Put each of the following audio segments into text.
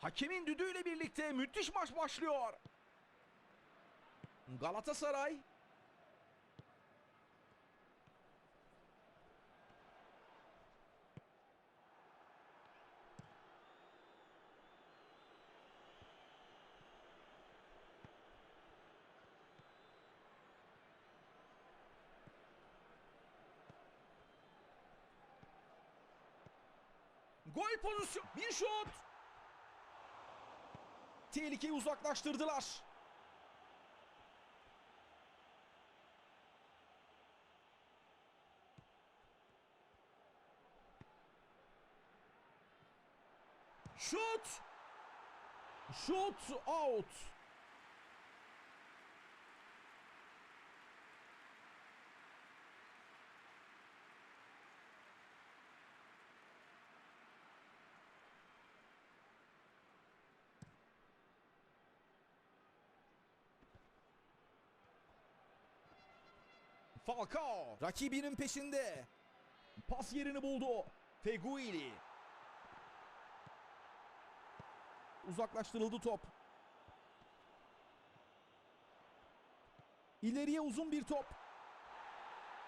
Hakemin düdüğüyle birlikte müthiş maç başlıyor. Galatasaray Gol pozisyonu. Bir şut. Tehlikeyi uzaklaştırdılar. Şut. Şut out. Falcao rakibinin peşinde. Pas yerini buldu. Feguili. Uzaklaştırıldı top. İleriye uzun bir top.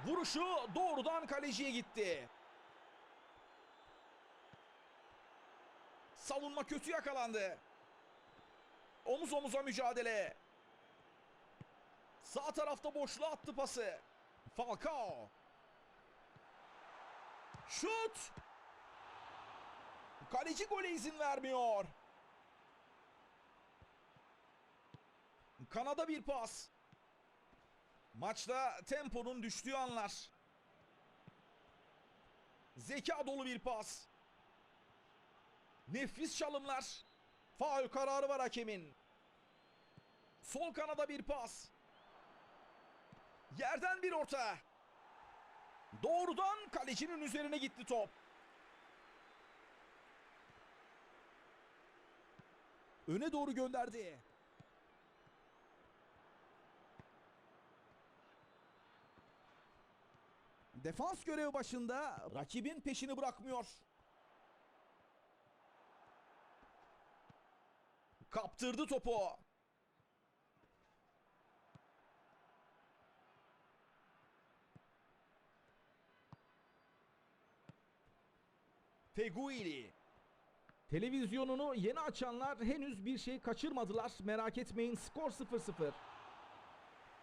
Vuruşu doğrudan kaleciye gitti. Savunma kötü yakalandı. Omuz omuza mücadele. Sağ tarafta boşluğa attı pası. Falcao. Şut. Kaleci gole izin vermiyor. Kanada bir pas. Maçta temponun düştüğü anlar. Zeka dolu bir pas. Nefis çalımlar. Faul kararı var hakemin. Sol kanada bir pas. Yerden bir orta. Doğrudan kalecinin üzerine gitti top. Öne doğru gönderdi. Defans görevi başında rakibin peşini bırakmıyor. Kaptırdı topu. Feguili. Televizyonunu yeni açanlar henüz bir şey kaçırmadılar. Merak etmeyin skor 0-0.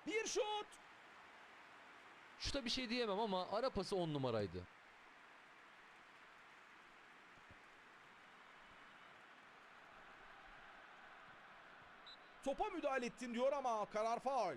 Bir şut. Şuta bir şey diyemem ama ara pası 10 numaraydı. Topa müdahale ettin diyor ama karar faul.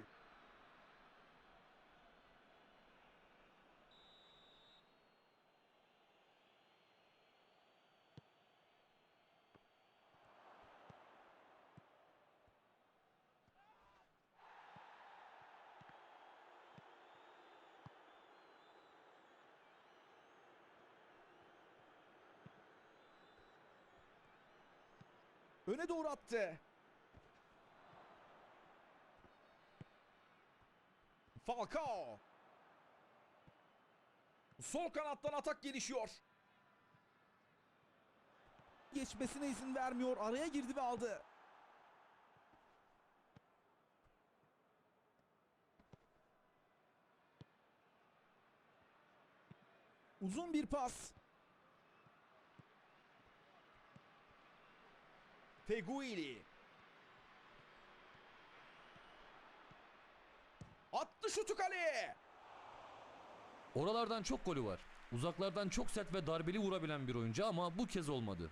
Öne doğru attı. Falcao. Sol kanattan atak gelişiyor. Geçmesine izin vermiyor. Araya girdi ve aldı. Uzun bir pas. Feguili. Attı şutu kaleye. Oralardan çok golü var. Uzaklardan çok sert ve darbeli vurabilen bir oyuncu ama bu kez olmadı.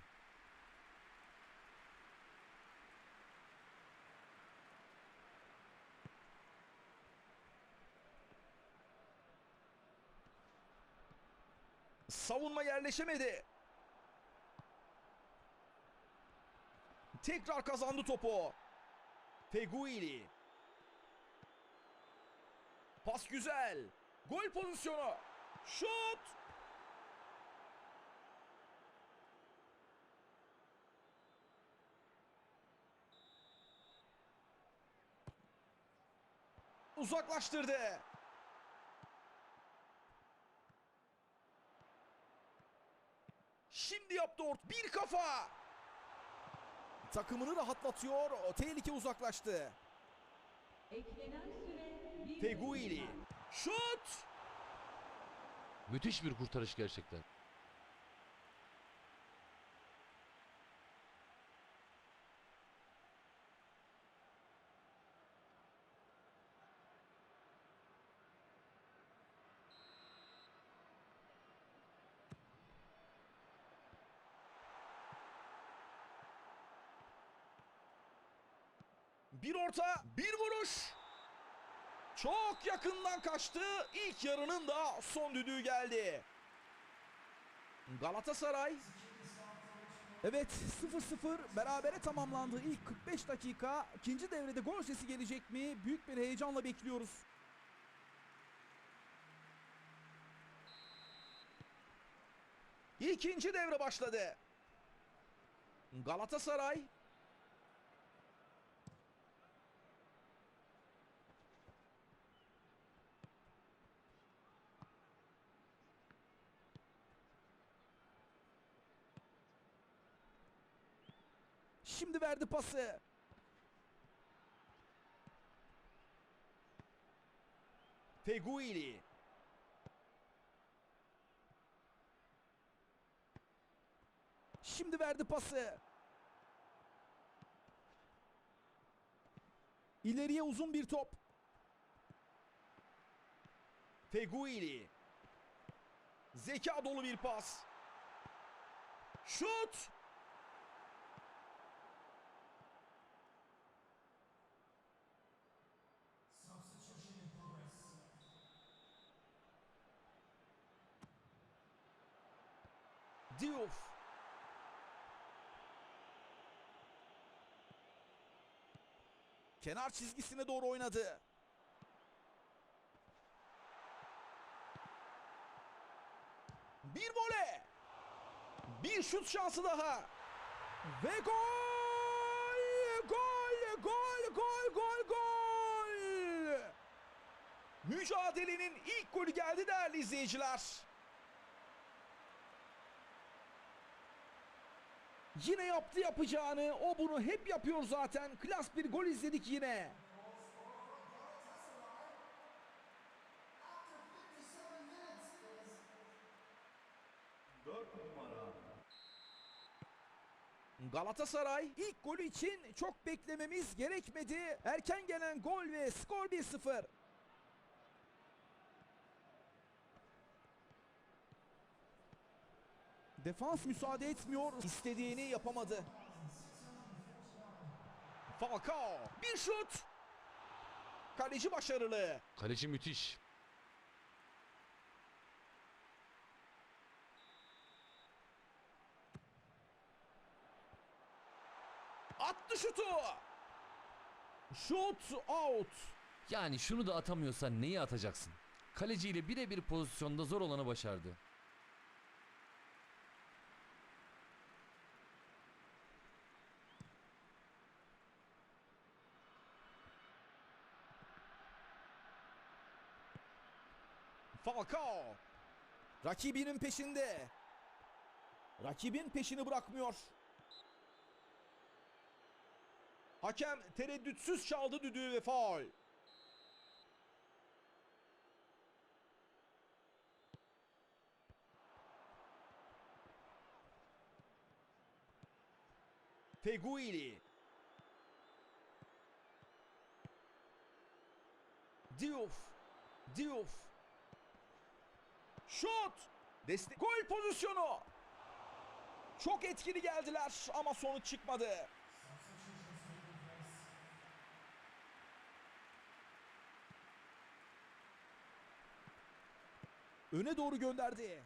Savunma yerleşemedi. Tekrar kazandı topu. Feguili. Pas güzel. Gol pozisyonu. Şut. Uzaklaştırdı. Şimdi yaptı ort. Bir kafa. Takımını rahatlatıyor. O Tehlike uzaklaştı. Feguili. Şut! Müthiş bir kurtarış gerçekten. Bir orta, bir vuruş. Çok yakından kaçtı. İlk yarının da son düdüğü geldi. Galatasaray Evet 0-0 berabere tamamlandı ilk 45 dakika. İkinci devrede gol sesi gelecek mi? Büyük bir heyecanla bekliyoruz. İkinci devre başladı. Galatasaray Şimdi verdi pası. Feguili. Şimdi verdi pası. İleriye uzun bir top. Feguili. Zeka dolu bir pas. Şut! Diouf. Kenar çizgisine doğru oynadı. Bir vole. Bir şut şansı daha. Ve gol! Gol! Gol! Gol! Gol! Gol! Mücadelenin ilk golü geldi değerli izleyiciler. Yine yaptı yapacağını. O bunu hep yapıyor zaten. Klas bir gol izledik yine. Galatasaray ilk golü için çok beklememiz gerekmedi. Erken gelen gol ve skor 1-0. Defans müsaade etmiyor. İstediğini yapamadı. Falcao bir şut. Kaleci başarılı. Kaleci müthiş. Attı şutu. Şut out. Yani şunu da atamıyorsan neyi atacaksın? Kaleciyle birebir pozisyonda zor olanı başardı. Falcao. Rakibinin peşinde. Rakibin peşini bırakmıyor. Hakem tereddütsüz çaldı düdüğü ve faul. Feguili. Diouf. Diouf. Şut! Destek gol pozisyonu. Çok etkili geldiler ama sonuç çıkmadı. Öne doğru gönderdi.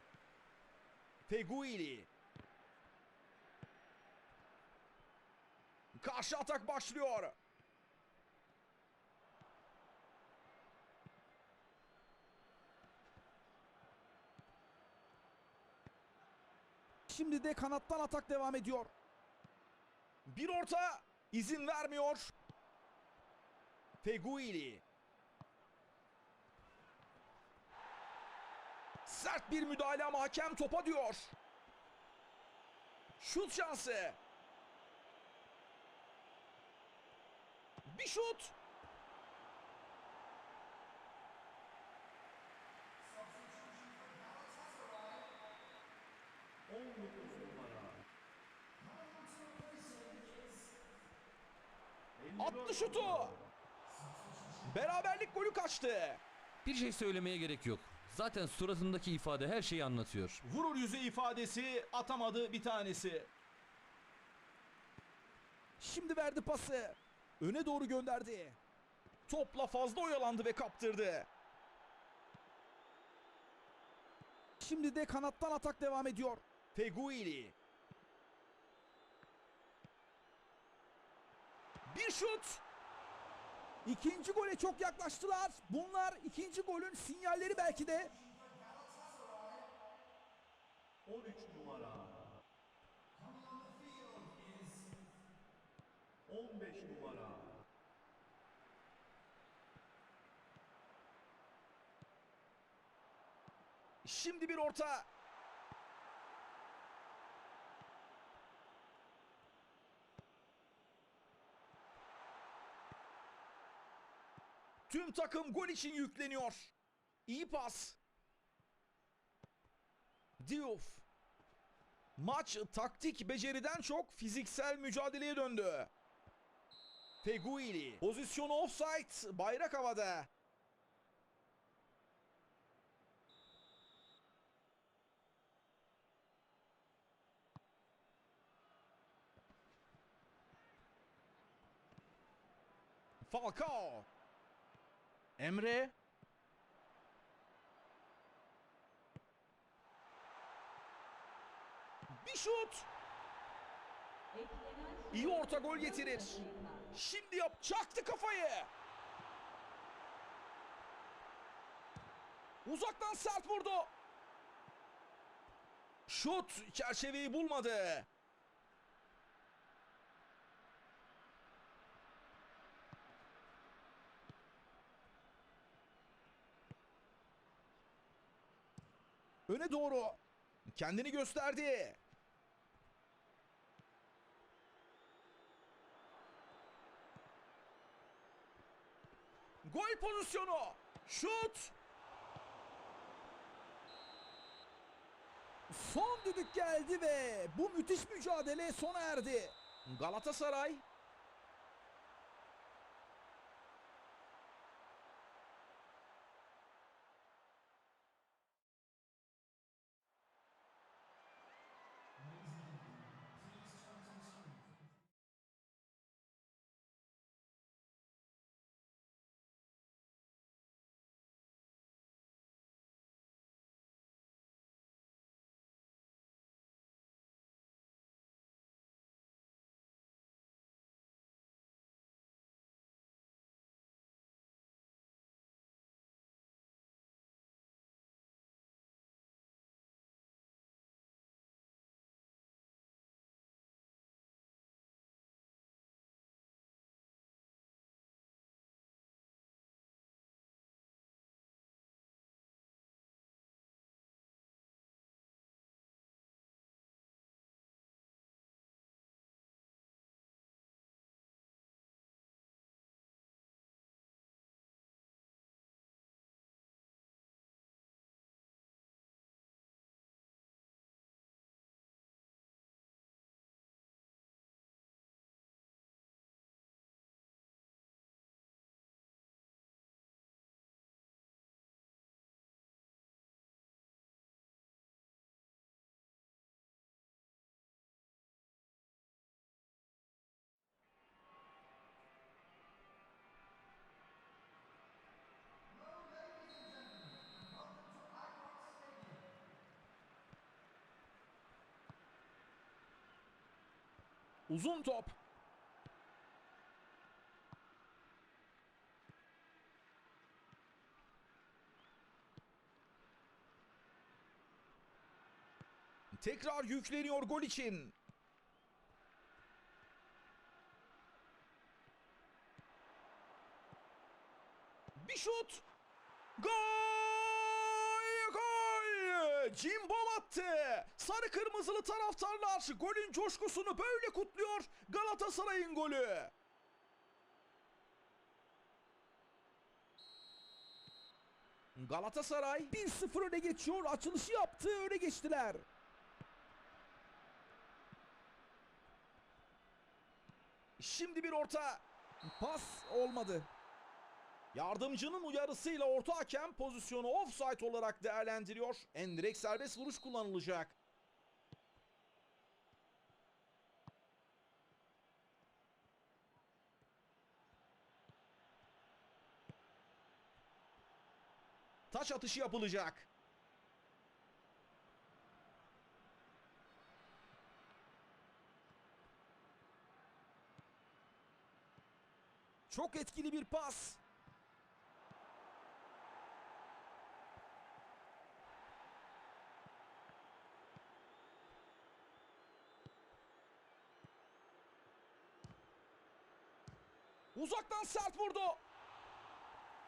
Feguili. Karşı atak başlıyor. Şimdi de kanattan atak devam ediyor. Bir orta izin vermiyor. Feguili. Sert bir müdahale ama hakem topa diyor. Şut şansı. Bir şut. Attı şutu. Beraberlik golü kaçtı. Bir şey söylemeye gerek yok. Zaten suratındaki ifade her şeyi anlatıyor. Vurur yüzü ifadesi atamadı bir tanesi. Şimdi verdi pası. Öne doğru gönderdi. Topla fazla oyalandı ve kaptırdı. Şimdi de kanattan atak devam ediyor. Feguili. Bir şut. İkinci gole çok yaklaştılar. Bunlar ikinci golün sinyalleri belki de. 13 numara. 15 numara. Şimdi bir orta. Tüm takım gol için yükleniyor. İyi pas. Diouf. Maç taktik beceriden çok fiziksel mücadeleye döndü. Feguili. Pozisyonu offside. Bayrak havada. Falcao. Emre. Bir şut. İyi orta gol getirir. Şimdi yap. Çaktı kafayı. Uzaktan sert vurdu. Şut çerçeveyi bulmadı. Öne doğru. Kendini gösterdi. Gol pozisyonu. Şut. Son düdük geldi ve bu müthiş mücadele sona erdi. Galatasaray uzun top. Tekrar yükleniyor gol için. Bir şut. Gol! Cimbom attı. Sarı kırmızılı taraftarlar golün coşkusunu böyle kutluyor. Galatasaray'ın golü. Galatasaray 1-0 öne geçiyor. Açılışı yaptı. Öne geçtiler. Şimdi bir orta. Pas olmadı. Yardımcının uyarısıyla orta hakem pozisyonu offside olarak değerlendiriyor. Endirek serbest vuruş kullanılacak. Taç atışı yapılacak. Çok etkili bir pas. Uzaktan sert vurdu.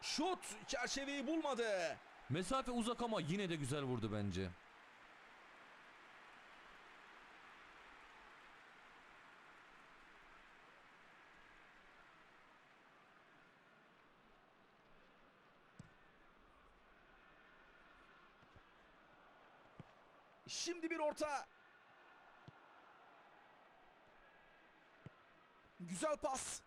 Şut çerçeveyi bulmadı. Mesafe uzak ama yine de güzel vurdu bence. Şimdi bir orta. Güzel pas.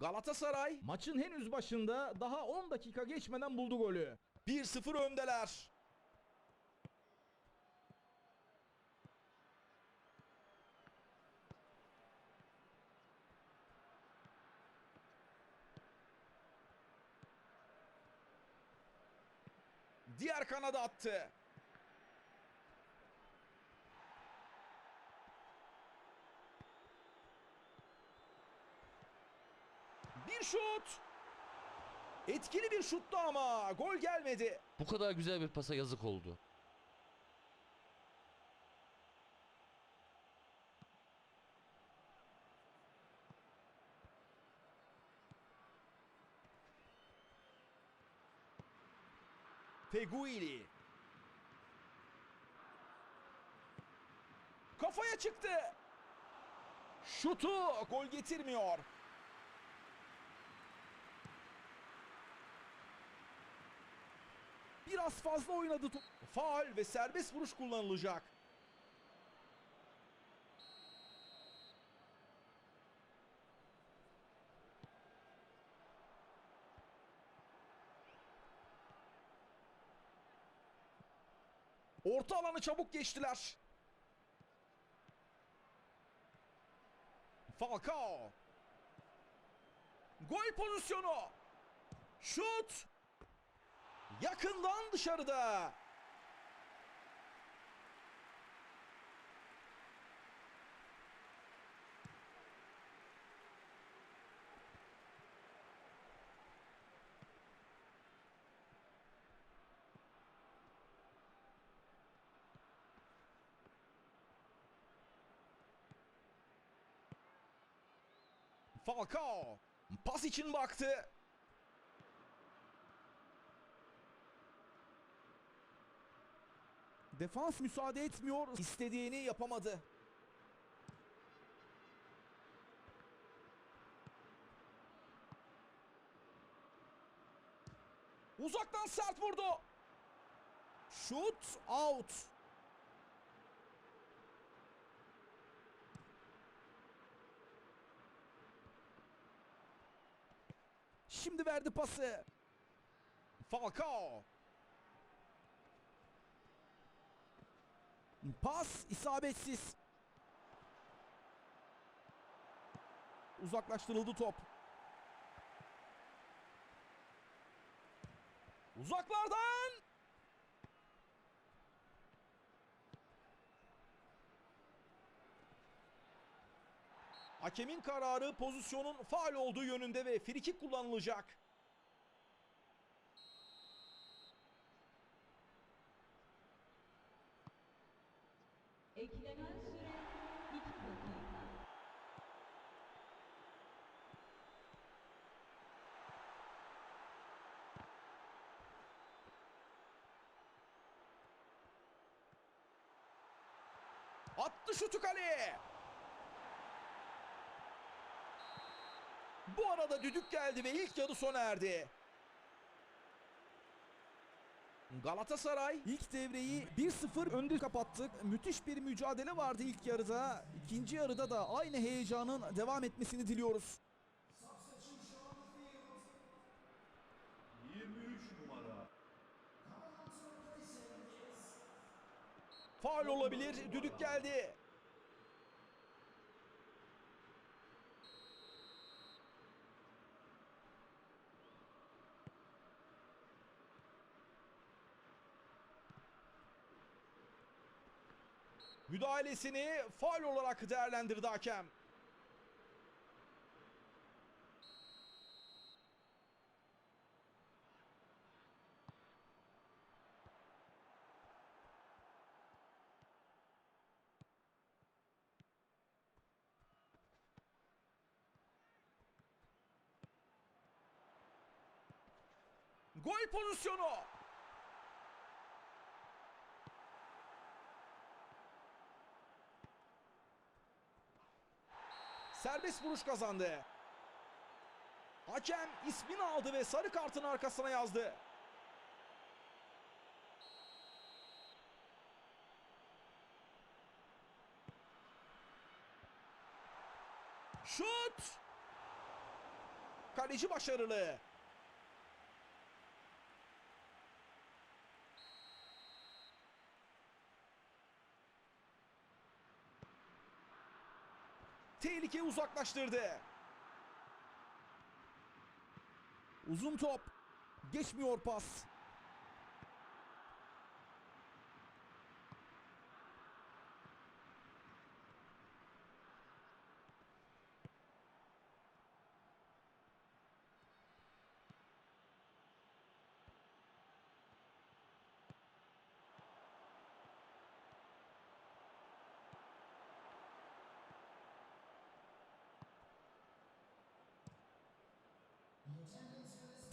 Galatasaray maçın henüz başında daha 10 dakika geçmeden buldu golü. 1-0 öndeler. Diğer kanada attı. Bir şut. Etkili bir şuttu ama gol gelmedi. Bu kadar güzel bir pasa yazık oldu. Feguili. Kafaya çıktı. Şutu gol getirmiyor. Biraz fazla oynadı. Faal ve serbest vuruş kullanılacak. Orta alanı çabuk geçtiler. Falcao. Gol pozisyonu. Şut. Yakından dışarıda. Falcao pas için baktı. Defans müsaade etmiyor. İstediğini yapamadı. Uzaktan sert vurdu. Şut out. Şimdi verdi pası. Falcao. Pas isabetsiz. Uzaklaştırıldı top. Uzaklardan. Hakemin kararı pozisyonun faal olduğu yönünde ve frikik kullanılacak. Şutu kaleye. Bu arada düdük geldi ve ilk yarı sona erdi. Galatasaray İlk devreyi 1-0 önde kapattık. Müthiş bir mücadele vardı ilk yarıda. İkinci yarıda da aynı heyecanın devam etmesini diliyoruz. 23 numara. faul olabilir. Düdük geldi. Müdahalesini faul olarak değerlendirdi hakem. Gol pozisyonu. Serbest vuruş kazandı. Hakem ismini aldı ve sarı kartın arkasına yazdı. Şut! Kaleci başarılı. Tehlike uzaklaştırdı. Uzun top. Geçmiyor pas.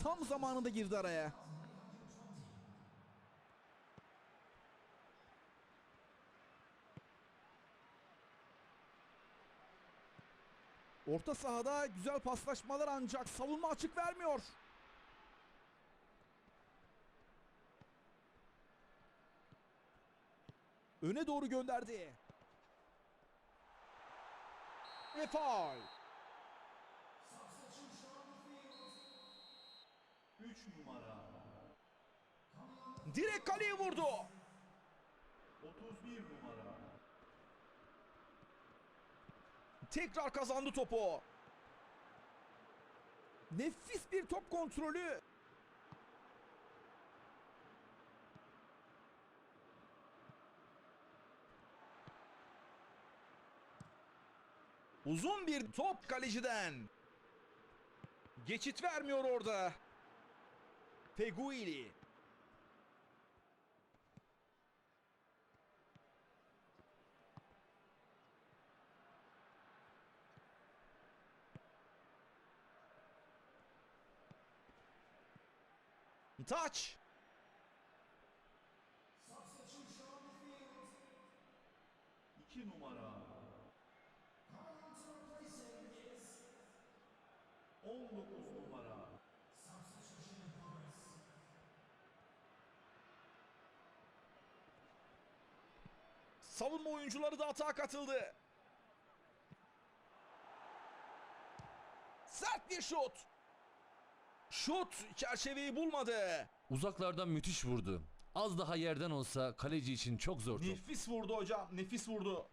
Tam zamanında girdi araya. Orta sahada güzel paslaşmalar ancak savunma açık vermiyor. Öne doğru gönderdi. Ve faul. Numara. Direkt kaleye vurdu. 31 numara. Tekrar kazandı topu. Nefis bir top kontrolü. Uzun bir top kaleciden. Geçit vermiyor orada. Feguili. Taç. İki numara. 19 numara. Savunma oyuncuları da atağa katıldı. Sert bir şut. Şut çerçeveyi bulmadı. Uzaklardan müthiş vurdu. Az daha yerden olsa kaleci için çok zor top. Nefis vurdu hocam. Nefis vurdu.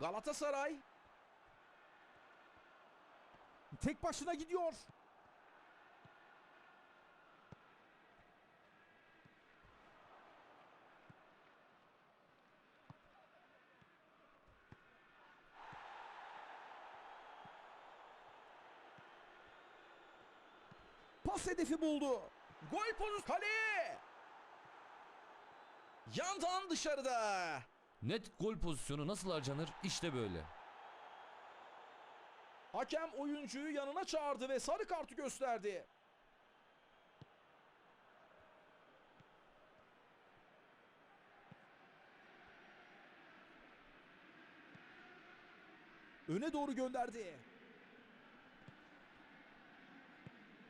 Galatasaray Tek başına gidiyor. Pas hedefi buldu. gol pozisyonu kaleye. Yandan dışarıda. Net gol pozisyonu nasıl harcanır? İşte böyle. Hakem oyuncuyu yanına çağırdı ve sarı kartı gösterdi. Öne doğru gönderdi.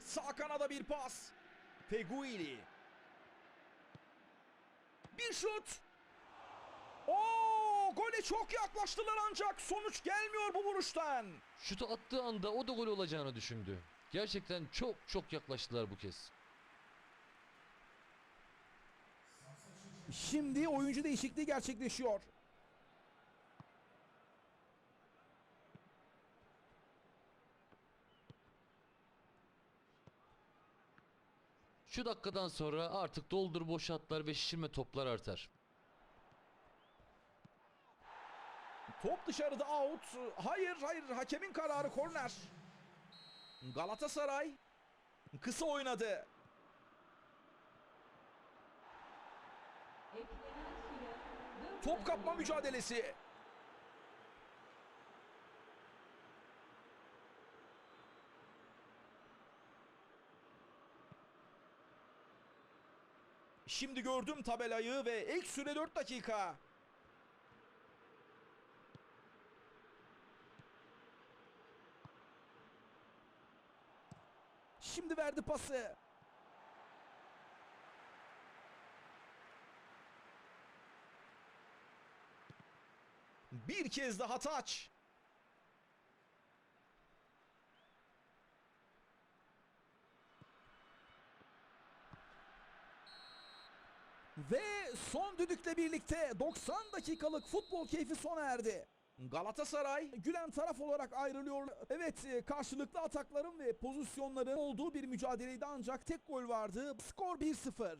Sağ kanada bir pas. Feguili. Bir şut. Çok yaklaştılar ancak sonuç gelmiyor bu vuruştan. Şutu attığı anda o da gol olacağını düşündü. Gerçekten çok çok yaklaştılar bu kez. Şimdi oyuncu değişikliği gerçekleşiyor. Şu dakikadan sonra artık doldur boşaltlar ve şişirme toplar artar. Top dışarıda out. Hayır hayır hakemin kararı korner. Galatasaray kısa oynadı. Eklenen süre 4 Top kapma mücadelesi. Şimdi gördüm tabelayı ve ilk süre 4 dakika. Şimdi verdi pası. Bir kez daha taç. Ve son düdükle birlikte 90 dakikalık futbol keyfi sona erdi. Galatasaray Gülen taraf olarak ayrılıyor. Evet e, karşılıklı atakların ve pozisyonların olduğu bir mücadeleydi ancak tek gol vardı. Skor 1-0.